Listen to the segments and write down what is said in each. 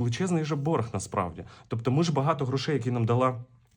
величезний же борг насправді. Тобто, ми ж багато грошей, які нам дала.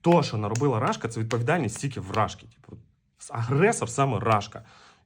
то, що наробила Рашка, це відповідальність тільки в Рашки. Типу, агресор саме Рашка.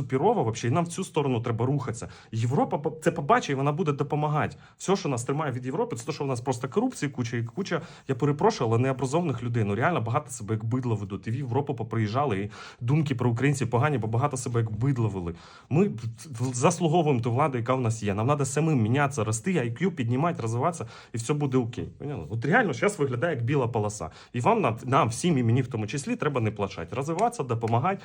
супірово, вообще, і нам в цю сторону треба рухатися. Європа це побачить, і вона буде допомагати. Все, що нас тримає від Європи, це те, що в нас просто корупції, куча і куча. Я перепрошую, але необразованих людей. Ну реально багато себе як бидло ведуть. І в Європу поприїжджали, і думки про українців погані, бо багато себе як бидло вели. Ми заслуговуємо ту владу, яка в нас є. Нам треба самим мінятися, рости, IQ піднімати, розвиватися, і все буде окей. Поняли? От реально зараз виглядає як біла полоса. І вам нам, нам всім і мені в тому числі треба не плачати. Розвиватися, допомагати,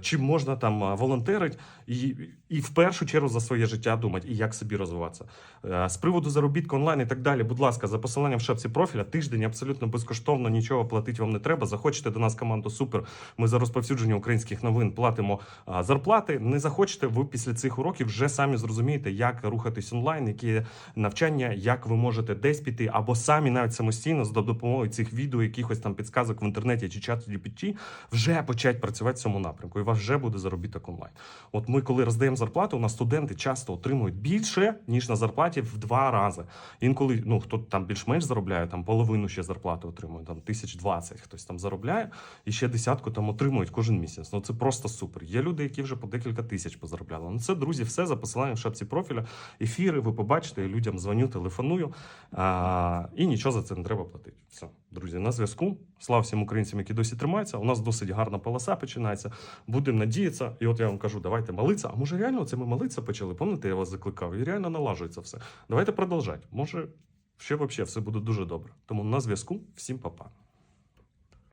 чим можна там а, волонтерити, і, і в першу чергу за своє життя думати, і як собі розвиватися. Е, З приводу заробітку онлайн і так далі, будь ласка, за посиланням в шапці профіля, тиждень абсолютно безкоштовно, нічого платити вам не треба. Захочете до нас команду супер. Ми за розповсюдження українських новин платимо зарплати. Не захочете, ви після цих уроків вже самі зрозумієте, як рухатись онлайн, які навчання, як ви можете десь піти, або самі навіть самостійно за допомогою цих відео, якихось там підсказок в інтернеті чи чат GPT, вже почати працювати в цьому напрямку. І вас вже буде заробіток онлайн. От ми, коли роздаємо зарплату, у нас студенти часто отримують більше, ніж на зарплаті в два рази. Інколи ну хто там більш-менш заробляє, там половину ще зарплати отримує, там тисяч двадцять хтось там заробляє, і ще десятку там отримують кожен місяць. Ну це просто супер. Є люди, які вже по декілька тисяч позаробляли. Ну це друзі, все за посиланням в шапці профіля. Ефіри, ви побачите, я людям дзвоню, телефоную. А, і нічого за це не треба платити. Все, друзі, на зв'язку. Слава всім українцям, які досі тримаються. У нас досить гарна полоса починається. Будемо надіятися. І от я вам кажу, давайте молитися. А може реально це ми молитися почали? Пам'ятаєте, я вас закликав? І реально налажується все. Давайте продовжати. Може, ще взагалі все буде дуже добре. Тому на зв'язку. Всім па-па.